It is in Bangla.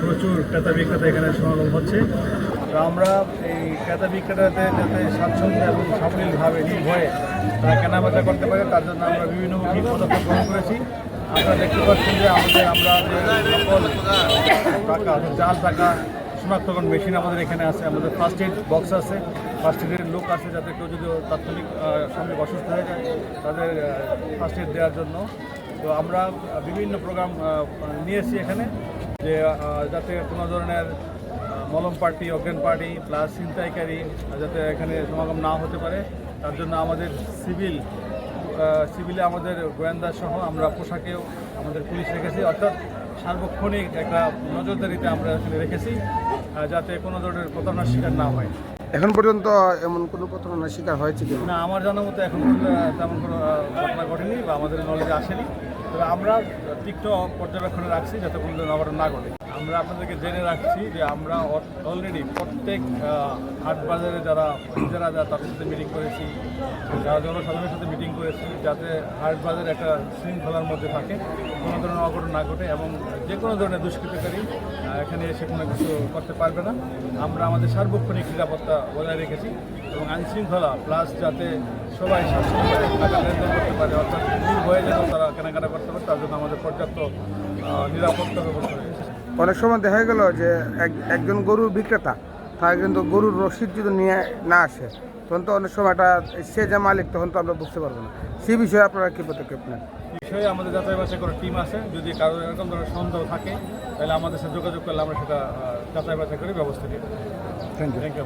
প্রচুর ক্রেতা বিক্রেতা এখানে সমাগম হচ্ছে। আমরা এই ক্রেতা বিক্রেতাদের যাতে স্বাচ্ছন্দ্য এবং সাবলীলভাবে নির্ভয়ে তারা কেনাবেচা করতে পারে তার জন্য আমরা বিভিন্নমুখী পদক্ষেপ গ্রহণ করেছি। আপনারা দেখতে পাচ্ছেন যে আমাদের আমরা সকল টাকা জাল টাকা শনাক্তকরণ মেশিন আমাদের এখানে আছে আমাদের ফার্স্ট এড বক্স আছে। ফার্স্ট এডের লোক আছে যাতে কেউ যদি তাৎক্ষণিক আহ, অসুস্থ হয়ে যায় তাদের ফার্স্ট এড দেওয়ার জন্য। তো আমরা বিভিন্ন প্রোগ্রাম নিয়েছি এখানে যে যাতে কোনো ধরনের মলম পার্টি অজ্ঞান পার্টি প্লাস ছিনতাইকারী যাতে এখানে সমাগম না হতে পারে তার জন্য আমাদের সিভিল সিভিলে আমাদের গোয়েন্দা সহ আমরা পোশাকেও আমাদের পুলিশ রেখেছি। অর্থাৎ সার্বক্ষণিক একটা নজরদারিতে আমরা এখানে রেখেছি যাতে কোনো ধরনের প্রতারণার শিকার না হয়। এখন পর্যন্ত এমন কোনো প্রতারণার শিকার হয়েছে কি না আমার জানার মতো এখন তেমন কোনো ঘটনা ঘটেনি বা আমাদের নলেজে আসেনি। তবে আমরা তীক্ষ্ণ পর্যবেক্ষণে রাখছি যাতে কোনো দিন অঘটন না ঘটে। আমরা আপনাদেরকে জেনে রাখছি যে আমরা অলরেডি প্রত্যেক হাট বাজারে যারা যারা যারা তাদের সাথে মিটিং করেছি, যারা জনসাধারণের সাথে মিটিং করেছি, যাতে হাট বাজার একটা শৃঙ্খলার মধ্যে থাকে, কোনো ধরনের অঘটন না ঘটে এবং যে কোনো ধরনের দুষ্কৃতকারী এখানে এসে কোনো কিছু করতে পারবে না। আমরা আমাদের সার্বক্ষণিক নিরাপত্তা বজায় রেখেছি এবং আইনশৃঙ্খলা প্লাস যাতে সবাই টাকা লেনদেন করতে পারে, অর্থাৎ নির্ভয়ে যেন তারা কেনাকাটা করতে পারে, তার জন্য আমাদের পর্যাপ্ত নিরাপত্তা ব্যবস্থা অনেক সময় দেখা গেল যে এক- একজন গরুর বিক্রেতা তার কিন্তু গরুর রসিদ যদি নিয়ে না আসে তখন তো অনেক সময় একটা সে যে মালিক তখন তো আমরা বুঝতে পারব না। সেই বিষয়ে আপনারা কী পদক্ষেপ নেন? বিষয়ে আমাদের যাচাই বাছাই করার টিম আছে। যদি কারও এরকম ধরনের সন্দেহ থাকে তাহলে আমাদের সাথে যোগাযোগ করলে আমরা সেটা যাচাই বাছাই করে ব্যবস্থা নিই থ্যাংক ইউ থ্যাংক ইউ